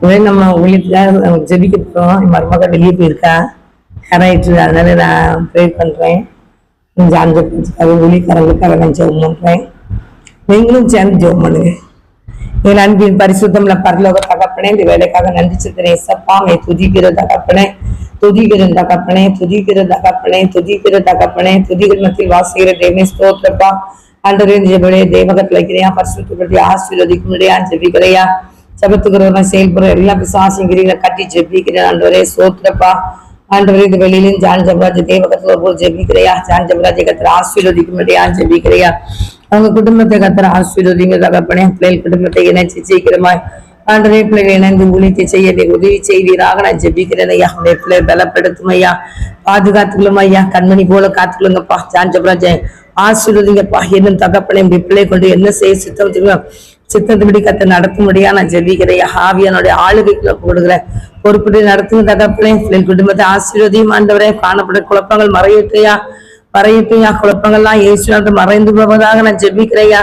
இதுவே நம்ம ஊழியத்துக்காக ஜெபிக்க போகிறோம் என் மருமக வெளியே போயிருக்கா யாராயிட்டு அதனால நான் ப்ரே பண்ணுறேன் கொஞ்சம் அந்த அதுக்காக நான் ஜெபம் பண்ணுறேன் நீங்களும் சேர்ந்து ஜெபம் பண்ணுங்க. என் அன்பின் பரிசுத்தம்ல பரலோக தகப்பனே இந்த வேலைக்காக நன்றி சித்திரேன் சப்பா மே துதிக்கிற தகப்பனே துதிக்கிற தகப்பனே துதிக்கிற தகப்பனே துதிக்கிற தகப்பனே துதிகள் மத்தியில் வாசிக்கிற தேவனே ஸ்தோத்திரப்பா. அன்றரே தேவகத்தில் வைக்கிறையா பரிசுத்தப்படுத்தி ஆசீர்வதிக்கும் முடியா ஜெபிக்கிறையா. ஜபத்துக்கிறவங்க செயல்புற எல்லா பிசாசிங்கிரிகளை கட்டி ஜெபிக்கிறேன். ஆண்டவரே சோத்திரப்பா. ஆண்டவரே இந்த வெளியிலும் ஜான் ஜபராஜ் தேவகத்துல போல் ஜெபிக்கிறையா? ஜான் ஜபராஜ் கத்திர ஆசீர்வதிக்கும் முடியா ஜெபிக்கிறையா? அவங்க குடும்பத்தை கத்திர ஆசீர்வதிங்க தகப்பனே பிள்ளைகள் குடும்பத்தை இணைச்சு சீக்கிரமாய் ஆண்டவரே பிள்ளைகள் இணைந்து ஊழியத்தை செய்ய உதவி செய்வீராக நான் ஜெபிக்கிறேன் ஐயா. உடைய பிள்ளை பலப்படுத்தும் ஐயா. பாதுகாத்துக்கலும் ஐயா. கண்மணி போல காத்துக்கொள்ளுங்கப்பா. ஜான் ஜபராஜ் ஆசீர்வதிங்கப்பா. என்னும் தகப்பனை இப்படி பிள்ளை கொண்டு என்ன செய்ய சித்தம் சித்தத்தின்படி கத்தை நடத்தும்படியா நான் ஜெபிக்கிறேன். ஆவியானுடைய ஆளுகைக்குள்ள கொடுக்குறேன் பொறுப்படி நடத்துங்க தகப்பனே என் குடும்பத்தை ஆசீர்வதியும் ஆண்டவரே. காணப்பட குழப்பங்கள் மறையட்டையா? மறையட்டையா? குழப்பங்கள்லாம் இயேசுநாட்டு மறைந்து போவதாக நான் ஜெபிக்கிறையா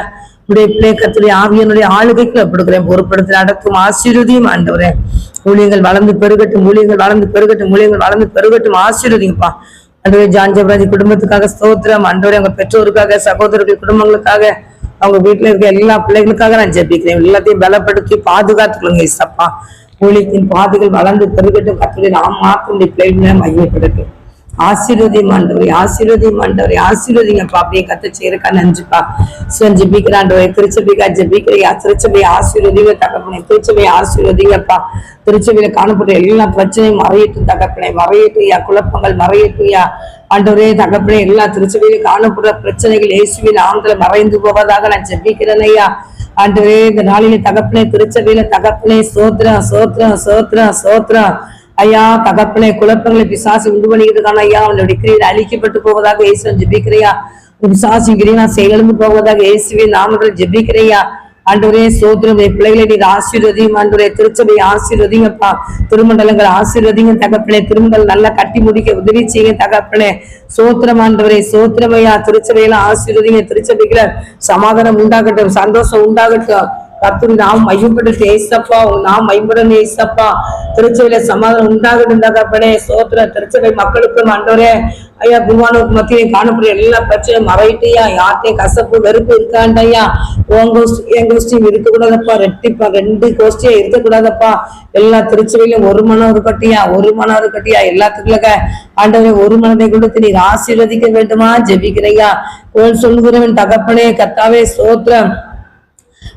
உடைய பிள்ளைக்கத்துடைய ஆவியனுடைய ஆளுகைக்குள்ள கொடுக்குறேன் பொறுப்படுத்தி நடத்தும் ஆசீர்வதியும் ஆண்டவரே. ஊழியங்கள் வளர்ந்து பெருகட்டும் ஊழியங்கள் வளர்ந்து பெருகட்டும் ஊழியங்கள் வளர்ந்து பெருகட்டும் ஆசீர்வதிங்கப்பா. அன்றுவே ஜான்ஜபராஜி குடும்பத்துக்காக ஸ்தோத்திரம். அன்றுவரே அவங்க பெற்றோருக்காக சகோதரர்கள் குடும்பங்களுக்காக அவங்க வீட்டுல இருக்க எல்லா பிள்ளைகளுக்காக நான் ஜெபிக்கிறேன். எல்லாத்தையும் பலப்படுத்தி பாதுகாத்துக்கொள்ளுங்க இசப்பா ஊழியத்தின் பாதைகள் வளர்ந்து பெருகட்டும். கத்துடைய நாம் மாற்றும் பிள்ளைகளை மையப்படட்டும் ஆசீர்வதி மாண்டவரை ஆசீர்வதி மாண்டவரை ஆசீர்வதிங்கப்பா அப்படியே கத்த செய்யறக்கா நஞ்சுப்பா. சிவன் ஜெபிக்கிறாண்டவரே திருச்சபைக்கா ஜபிக்கிறையா திருச்சபை ஆசீர்வதிங்க தகப்பனை. திருச்சபை ஆசீர்வதிங்கப்பா திருச்சபையில காணப்பட்ட எல்லா பிரச்சனையும் மறையட்டும் தகப்பனே. மறையட்டுயா குழப்பங்கள் மறையட்டுயா ஆண்டவரே தகப்பனே எல்லா திருச்சபையிலும் காணப்படுற பிரச்சனைகள் இயேசுவின் ஆந்திர மறைந்து போவதாக நான் ஜெபிக்கிறேன் ஐயா. ஆண்டவரே இந்த நாளில தகப்பனே திருச்சபையில தகப்பனே சோத்ரா சோத்ரா சோத்ரா சோத்ரா. ஐயா தகப்பனே குழப்பங்களை பிசாசு உண்டு பண்ணிக்கிட்டு ஐயா. அவனுடைய கிரியில் அழிக்கப்பட்டு போவதாக இயேசுவன் ஜெபிக்கிறையா பிசாசு கிரியா செயலிழந்து போவதாக இயேசுவின் நாமத்தில் ஜெபிக்கிறையா ஆண்டவரே சோதரம் என் பிள்ளைகளை நீர் ஆசீர்வதியும் ஆண்டவரே திருச்சபை ஆசீர்வதிங்கப்பா திருமண்டலங்கள் ஆசீர்வதிங்க தகப்பனே திருமண்டல் நல்லா கட்டி முடிக்க உதவி செய்யுங்க தகப்பனே. சோத்திரம் ஆண்டவரே சோத்திரமையா திருச்சபையில ஆசீர்வதிங்க திருச்சபைக்குள்ள சமாதானம் உண்டாகட்டும் சந்தோஷம் உண்டாகட்டும். கத்து நாம் மையப்படுத்த ஏசப்பா நாம் மையப்பட ஏசப்பா திருச்சபையில சமாதானம் உண்டாகட்டும் தகப்பனே சோத்திர திருச்சபை மக்களுக்கும் ஆண்டவரே ஐயா குருவானூருக்கு மத்தியில் காணப்படுற எல்லா பிரச்சனையும் மறையிட்டையா? யார்ட்டையும் கசப்பு வெறுப்பு இருக்காண்டையா உன் கோஷ்டி என் கோஷ்டியும் இருக்கக்கூடாதப்பா ரெட்டிப்பா ரெண்டு கோஷ்டியும் இருக்கக்கூடாதப்பா எல்லா திருச்சபையிலும் ஒரு மனம் இருக்கட்டியா? ஒரு மனம் இருக்கட்டியா? எல்லாத்துக்குள்ள ஆண்டவரே ஒரு மனதை கொடுத்து நீர் ஆசீர்வதிக்க வேண்டுமா? ஜெபிக்கிறையா கோல் சொல்லுகிறவன் தகப்பனே கத்தாவே சோத்திரம்.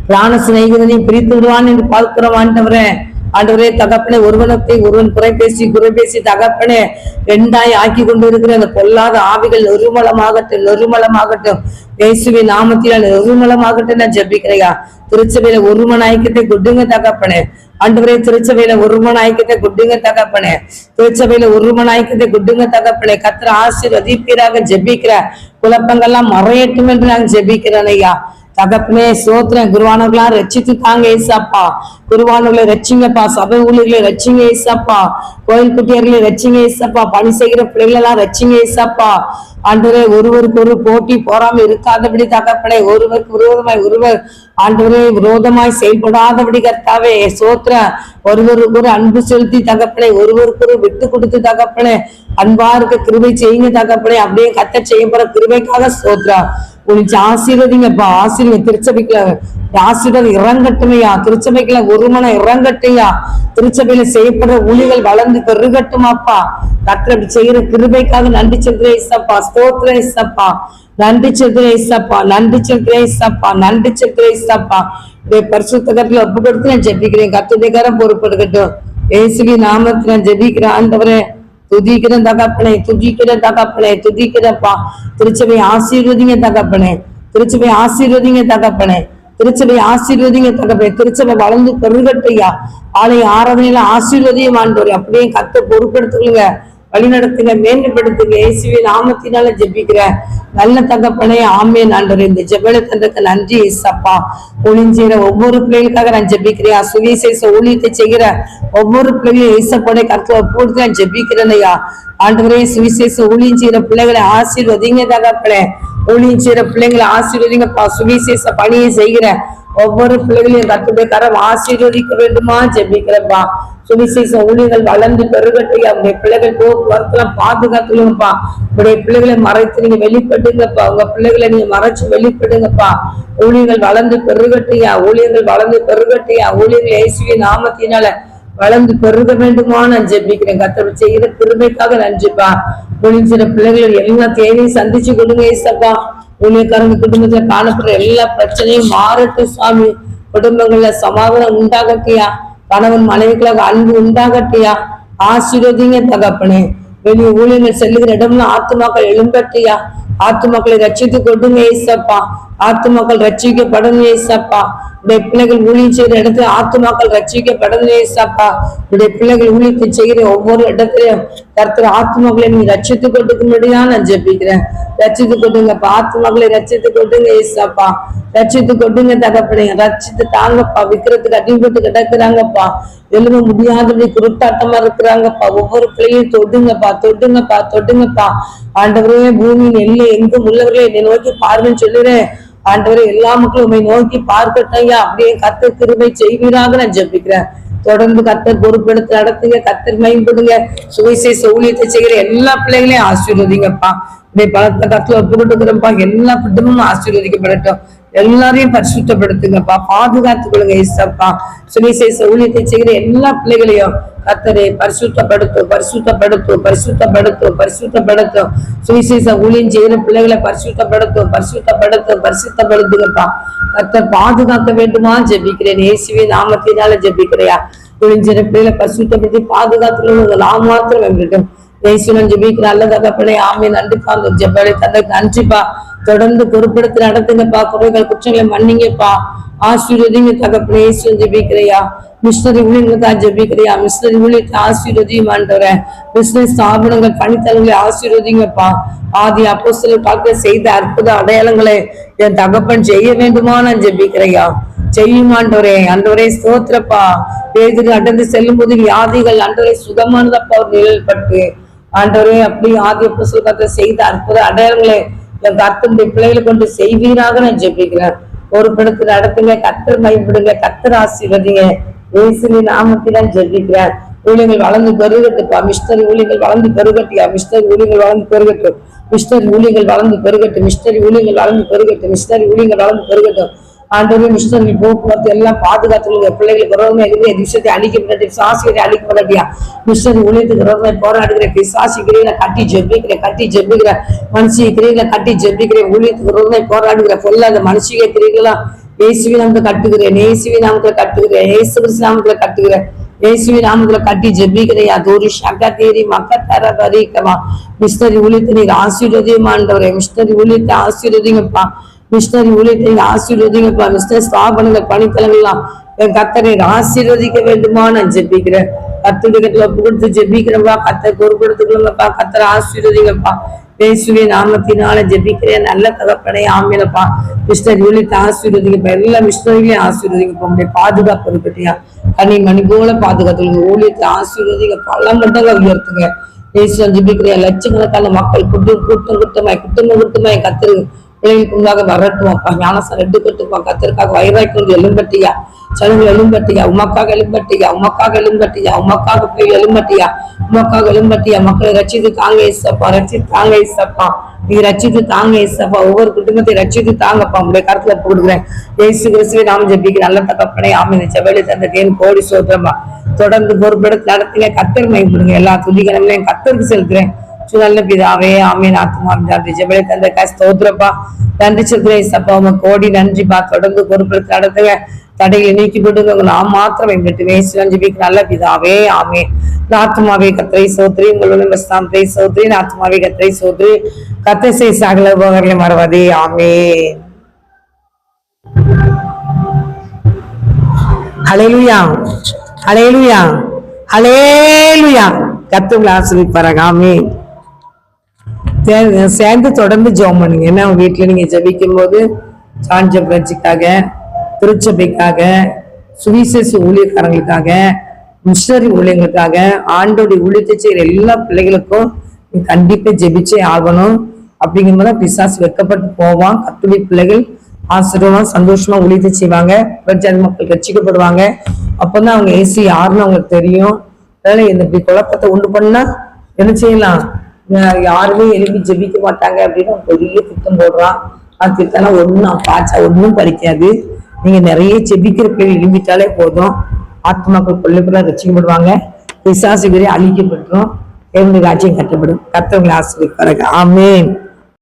பிராண சிநேகிதனை பிரித்து விடுவான் என்று பார்க்கிறோம் ஆண்டவரே. ஆண்டவரே தகப்பனே ஒருவனத்தை ஒருவன் குறை பேசி குறை பேசி தகப்பனே ரெண்டாய் ஆக்கி கொண்டு இருக்கிற அந்த பொல்லாத ஆவிகள் நெருமலமாகட்டும் நெருமலமாகட்டும். இயேசுவின் நாமத்தில் நெருமலமாகட்டும் நான் ஜபிக்கிறையா. திருச்சபையில ஒருமன் ஐக்கியத்தை குட்டுங்க தகப்பனே. ஆண்டவரே திருச்சபையில ஒருமன் ஐக்கியத்தை குட்டுங்க தகப்பனே. திருச்சபையில ஒருமன் ஐக்கியத்தை குட்டுங்க தகப்பனே. கத்திர ஆசீர்வதிப்பீராக ஜெபிக்கிற குழப்பங்கள்லாம் மறையட்டும் என்று நான் ஜெபிக்கிறேன் ஐயா. தகப்பனே சோத்திரம் குருவானவர்களாம் ரச்சித்து தாங்க ஏசாப்பா. குருவானவர்களை ரச்சிங்கப்பா சபை ஊழியர்களை ரச்சிங்க ஏசாப்பா. கோயில் குட்டியர்களை ரச்சிங்க ஏசாப்பா. பணி செய்கிற பிள்ளைகளெல்லாம் ரச்சிங்க ஏசாப்பா. ஆண்டவரே ஒருவருக்கு ஒரு போட்டி போறாம இருக்காதபடி தகப்பனே ஒருவருக்கு விரோதமாய் ஒருவர் ஆண்டவரே விரோதமாய் செயல்படாதபடி கர்த்தாவே சோத்திர ஒருவருக்கு ஒரு அன்பு செலுத்தி தகப்பனே ஒருவருக்கு ஒரு விட்டு கொடுத்து தகப்பனே அன்பா இருக்க கிருபை செய்யுங்க தகப்பனே. அப்படியே கத்த செய்ய போற கிருபைக்காக சோத்ரா உனக்கு ஆசீர்வதிங்கப்பா ஆசீர்வதி திருச்சபைக்குள்ள ஆசீர்வாதம் இறங்கட்டுமையா திருச்சபைக்குள்ள ஒரு மனம் இறங்கட்டையா திருச்சபையில செய்யப்படுற ஊழிகள் வளர்ந்து பெருகட்டுமாப்பா. கத்திர அப்படி செய்யற கிருபைக்காக நன்றி செலுத்துற இசப்பா இசப்பா நன்றி செலுத்துற இசப்பா நன்றி செலுத்துற இசப்பா நன்றி செலுத்துற இசப்பா பரிசுத்தகத்துல ஒப்பு கொடுத்து நான் ஜெபிக்கிறேன். கத்துடைக்காரம் பொறுப்பெடுக்கட்டும் இயேசுவி நாமத்துல நான் ஜெபிக்கிறேன். ஆண்டவரே துதிக்கிற தகப்பனே துதிக்கிற தகப்பனே துதிக்கிறப்பா திருச்சபை ஆசீர்வதிங்க தகப்பனே திருச்சபை ஆசீர்வதிங்க தகப்பனே திருச்சபை ஆசீர்வதிங்க தகப்பனே திருச்சபை வளர்ந்து பெருகட்டையா. ஆலை ஆராதனையில ஆசீர்வதியும் ஆண்டோர் அப்படியே கத்த பொறுப்படுத்துங்க வழிநடத்துங்க மேன்மைப்படுத்துங்க. இயேசுவி ஆமத்தினால ஜெபிக்கிற நல்ல தகப்பனே ஆமே ஆண்டவர். இந்த ஜெபல தந்தக்கு நன்றி இசப்பா ஒளிஞ்சீர ஒவ்வொரு பிள்ளைகளுக்காக நான் ஜெபிக்கிறேன். சுவிசேஷ ஊழியத்தை செய்கிற ஒவ்வொரு பிள்ளைகளையும் இசப்படை கருத்துல போட்டு நான் ஜெபிக்கிறேன் ஐயா. ஆண்டவரே சுவிசேஷ ஊழியம் பிள்ளைகளை ஆசீர்வதிங்க தகப்பனே. ஊழியம் பிள்ளைங்களை ஆசீர்வதிங்கப்பா. சுவிசேஷ பணியை செய்கிற ஒவ்வொரு பிள்ளைகளையும் கத்துடைய கரம் ஆசீர்வதிக்க வேண்டுமா? ஜெபிக்கிறப்பா சுவிசேஷ ஊழியர்கள் வளர்ந்து பெருகட்டையா அவருடைய பிள்ளைகள் போக்குவரத்துல பாதுகாத்துலுங்கப்பா உங்களுடைய பிள்ளைகளை மறைத்து நீங்க வெளிப்படுங்கப்பா. உங்க பிள்ளைகளை நீங்க மறைச்சு வெளிப்படுங்கப்பா. ஊழியர்கள் வளர்ந்து பெருகட்டையா ஊழியர்கள் வளர்ந்து பெருகட்டியா ஊழியர்கள் இயேசுவிய நாமத்தினால வளர்ந்து பெருக வேண்டுமா? நான் ஜெபிக்கிறேன். கத்தவர் செய்கிற பெருமைக்காக நன்றிப்பா. முடிஞ்சிற பிள்ளைகள் எல்லா தேவையும் சந்திச்சு கொடுங்க ஏசப்பா. ஊழியக்காரங்க குடும்பத்துல காணப்படுற எல்லா பிரச்சனையும் மாறட்டும் சுவாமி. குடும்பங்கள்ல சமாதானம் உண்டாகட்டியா? கணவன் மனைவிக்குள்ள அன்பு உண்டாகட்டியா? ஆசீர்வதிங்க தகப்பனே. வெளியே ஊழியர்கள் செல்லுகிற இடம்ல ஆத்துமாக்கள் எழும்பட்டியா? ஆத்துமாக்களை ரட்சித்து கொடுங்க ஏசப்பா ஆத்துமாக்கள் ரட்சிக்கப்படணும் ஏசப்பா உடைய பிள்ளைகள் ஊழியம் செய்கிற இடத்துல ஆத்துமாக்கள் ரட்சிக்கப்படணும் ஏசப்பா உடைய பிள்ளைகள் ஊழியத்தை செய்கிற ஒவ்வொரு இடத்துலயும் ஆத்து மக்களை நீ ரட்சித்து கொடுக்கும்படியா நான் ஜெபிக்கிறேன். ரட்சித்து கொடுங்கப்பா ஆத்துமாக்களை ரட்சித்து கொடுங்க ஏசப்பா ரட்சித்து கொடுங்க தகப்பனே. ரட்சித்து தாங்கப்பா. விக்கிறதுக்கு அடிபட்டு கிடக்குறாங்கப்பா. எழுத முடியாதபடி குருட்டாட்டமா இருக்கிறாங்கப்பா. ஒவ்வொரு பிள்ளையும் தொடுங்கப்பா. தொடுங்கப்பா. தொடுங்கப்பா. ஆண்டவரே பூமியின் எல்லை எங்கும் உள்ளவர்களே என்னை நோக்கி பாருங்கன்னு சொல்லுறேன் ஆண்டவரே எல்லா மக்களும் உண்மை நோக்கி பார்க்கட்டையா. அப்படியே கத்த திருமை செய்வீராக நான் ஜெபிக்கிறேன். தொடர்ந்து கத்தர் பொறுப்பெடுத்து நடத்துங்க கத்தர் மயன்படுங்க சுவிசேஷ ஊழியத்தை செய்கிற எல்லா பிள்ளைகளையும் ஆசீர்வதிங்கப்பா. இப்படி பலத்த கத்துல ஒப்பு கொடுக்குறப்பா எல்லா குடும்பமும் ஆசீர்வதிக்கப்படட்டும். எல்லாரையும் பரிசுத்தப்படுத்துங்கப்பா. பாதுகாத்துக் கொள்ளுங்க ஏசப்பா சுவிசேஷ ஊழியத்தை செய்கிற எல்லா பிள்ளைகளையும் கத்தரை பரிசுத்தப்படுத்தும் பரிசுத்தப்படுத்தும் பரிசுத்தப்படுத்தும் பரிசுத்தப்படுத்தும் சுவிசேஷ ஊழியம் செய்கிற பிள்ளைகளை பரிசுத்தப்படுத்தும் பரிசுத்தப்படுத்தும் பரிசுத்தப்படுத்துங்கப்பா. கத்தர் பாதுகாக்க வேண்டுமா? ஜெபிக்கிறேன். இயேசுவே நாமத்தினால ஜெபிக்கிறையா. புரிஞ்சிற பிள்ளைகளை பரிசுத்தப்படுத்தி பாதுகாத்துள்ள நாம் மாத்திரம் எங்களுக்கு தேசியம் ஜெபிக்கிற நல்ல தகப்பனே ஆமே நன்றிப்பா அந்த ஜெபாலை தந்தை நன்றிப்பா. தொடர்ந்து பொறுப்படுத்தி நடத்துங்கப்பா. குறைகள் குற்றங்களை மன்னிங்கப்பா. ஆசீர்வதிங்க தகப்பனே ஏசியம் ஜெபிக்கிறையா. மிஷினரி ஊழியர்களுக்காக ஜெபிக்கிறையா. மிஷினரி ஊழியத்தை ஆசீர்வதியும் ஆண்டவரே. மிஸ்னரி ஸ்தாபனங்கள் பணித்தலங்களை ஆசீர்வதிங்கப்பா ஆதி அப்போ சில செய்த அற்புத அடையாளங்களை என் தகப்பன் செய்ய வேண்டுமா நான் ஜெபிக்கிறையா? செய்யும் ஆண்டவரே அன்றவரே ஸ்தோத்திரப்பா. பேதில் அடர்ந்து செல்லும் போது வியாதிகள் அன்றவரை சுகமானதப்பா ஒரு நிழல் பட்டு. ஆண்டவரே அப்படி ஆதி புஸ்தகத்தை செய்த அற்புத அடையாளங்களை என் கர்த்தனுடைய பிள்ளைகளை கொண்டு செய்வீராக நான் ஜெபிக்கிறேன். ஒரு படத்தில் நடத்துங்க கத்தர் மயப்படுங்க கத்தர் ஆசீர்வதிங்க. இயேசுவின் நான் ஜெபிக்கிறேன். ஊழியர்கள் வளர்ந்து பெருகட்டுப்பா மிஸ்டரி ஊழியர்கள் வளர்ந்து பெருகட்டியா மிஸ்டரி ஊழியர்கள் வளர்ந்து பெருகட்டும். மிஸ்டர் ஊழியர்கள் வளர்ந்து பெருகட்டும் மிஸ்டரி ஊழியர்கள் வளர்ந்து பெருகட்டும் மிஸ்டரி ஊழியர்கள் வளர்ந்து பெருகட்டும். ஆண்டவரே நீ போக்குவரத்து எல்லாம் பாதுகாத்துள்ள பிள்ளைகளுக்கு விரோதமா இருக்கிற விஷயத்தை அழிக்கப்படாது சாசிகளை அழிக்கப்படாட்டியா விஷ்ணு ஊழியத்துக்கு உறவுமே போராடுகிறேன் பிசாசி கிரையில கட்டி ஜெபிக்கிறேன் கட்டி ஜெபிக்கிறேன் மனுஷி கிரீல கட்டி ஜெபிக்கிற ஊழியத்துக்கு விரோதமா ஃபுல்லா பொல்லாத மனுஷிக கிரைகளா இயேசுவி நாமத்தை கட்டுகிறேன் இயேசுவி நாமத்துல கட்டுகிறேன் இயேசு கிறிஸ்து நாமத்துல கட்டுகிறேன். இயேசுவி நாமத்துல கட்டி ஜெபிக்கிறையா? தூரி சகதேரி தர வரிக்கமா? மிஸ்டரி ஊழியத்தை நீர் ஆசீர்வதியமாண்டவரே மிஸ்டரி ஊழியத்தை ஆசீர்வதிங்கப்பா. மிஷினரி ஊழியத்தை ஆசீர்வதிங்கப்பா மிஸ்டர் ஸ்தாபனங்கள் பணித்தலங்கள்லாம் என் கத்தரை ஆசீர்வதிக்க வேண்டுமா? நான் ஜெபிக்கிறேன். கத்துக்கிட்ட ஒப்பு கொடுத்து ஜெபிக்கிறப்பா கத்தை பொறுப்படுத்துக்கொள்ளுங்கப்பா. கத்தரை ஆசீர்வதிங்கப்பா. பேசுவே நாமத்தினால ஜெபிக்கிறேன். நல்ல தகப்பனை ஆமிலப்பா மிஸ்டர் ஊழியத்தை ஆசீர்வதிங்கப்பா. எல்லா மிஷினரிகளையும் ஆசீர்வதிங்கப்பா. உங்களுடைய பாதுகாப்பு இருக்கட்டியா கனி மணி போல பாதுகாத்துங்க ஊழியத்தை ஆசீர்வதிங்க பல மண்டங்க உயர்த்துங்க. பேசுவேன் ஜெபிக்கிற லட்சக்கணக்கான மக்கள் கூட்டம் கூட்டம் கூட்டமாய் குட்டமும் கூட்டமாய் கத்துருங்க பிள்ளைகளுக்கு வரட்டும் அப்பா ஞானசம் ரெண்டு கட்டுப்பா கத்திற்காக வைராய்க்கு எலும்பட்டியா சலுகை எலும்பட்டியா உமக்காக எலும்பட்டியா உமக்காக எலும்பட்டியா உமக்காக போய் எலும்பட்டியா உமக்காக எலும்பட்டியா மக்களை ரச்சித்து தாங்க இசப்பா ரச்சித்து தாங்க இசப்பா. நீ ரச்சித்து தாங்க இசப்பா. ஒவ்வொரு குடும்பத்தை ரச்சித்து தாங்கப்பா. உங்களுடைய கருத்துல போடுகிறேன். ஏசு கிறிஸ்துவை நாம ஜெபிக்க நல்ல தகப்பனே ஆமி இந்த செவ்வாய் தந்த தேன் கோடி சோதரமா. தொடர்ந்து பொறுப்பெடுத்து நடத்துங்க. கத்தர் மயப்படுங்க எல்லா துதிகளையும் கத்தருக்கு செலுத்துறேன் நல்ல பிதாவே ஆமீன் ஆத்மா நன்றி ஜெபலை தந்த ஸ்தோத்திரப்பா நன்றி சித்திரை சப்பா உங்க கோடி நன்றிப்பா தொடர்ந்து பொறுப்பெடுத்து நடத்துங்க தடைகளை நீக்கி போட்டு நான் மாத்திரம் எங்கிட்டு வேசி ஜெபிக்கு நல்ல பிதாவே ஆமே நாத்துமாவே கத்திரை சோத்ரி உங்களுடைய ஸ்தானத்தை சோத்ரி நாத்துமாவே கத்திரை சோத்ரி கத்தை செய் சகல உபகரணங்களை மறவதே ஆமே ஹalleluya ஹalleluya அலேலுயா கத்துங்களை ஆசிரியப்பாராங்க ஆமென் ஆமே சேர்ந்து தொடர்ந்து ஜெபம் பண்ணுங்க. ஏன்னா வீட்டில் நீங்கள் ஜபிக்கும் போது சாஞ்ச புரட்சிக்காக திருச்சபைக்காக சுவிசேஷ ஊழியக்காரங்களுக்காக மிஷனரி ஊழியங்களுக்காக ஆண்டோடைய ஊழியத்தை செய்கிற எல்லா பிள்ளைகளுக்கும் நீ கண்டிப்பா ஜெபிச்சே ஆகணும். அப்படிங்கும்போது பிசாசு வெக்கப்பட்டு போவான். கத்துடைய பிள்ளைகள் ஆசிரியமாக சந்தோஷமா ஊழியத்தை செய்வாங்க. பிரஜாதி மக்கள் கட்சிக்கப்படுவாங்க அப்போ தான் அவங்க ஏசி யாருன்னு அவங்களுக்கு தெரியும். அதனால இந்த இப்படி குழப்பத்தை உண்டு பண்ணா என்ன செய்யலாம்? யாருமே எழுப்பி ஜெபிக்க மாட்டாங்க அப்படின்னு பெரிய திட்டம் போடுறான். அது திட்டம்னா ஒன்றும் பாய்ச்சா ஒன்றும் படிக்காது நீங்க நிறைய ஜெபிக்கிற பேர் எழும்பிட்டாலே போதும். ஆத்மாக்கள் கொள்ளைக்குள்ள ரசிக்கப்படுவாங்க. பிசாசுகளே அழிக்கப்பட்டுரும். தேவனுடைய ராஜ்யம் கட்டப்படும். கத்தவங்களை ஆசிரியர் ஆமேன்.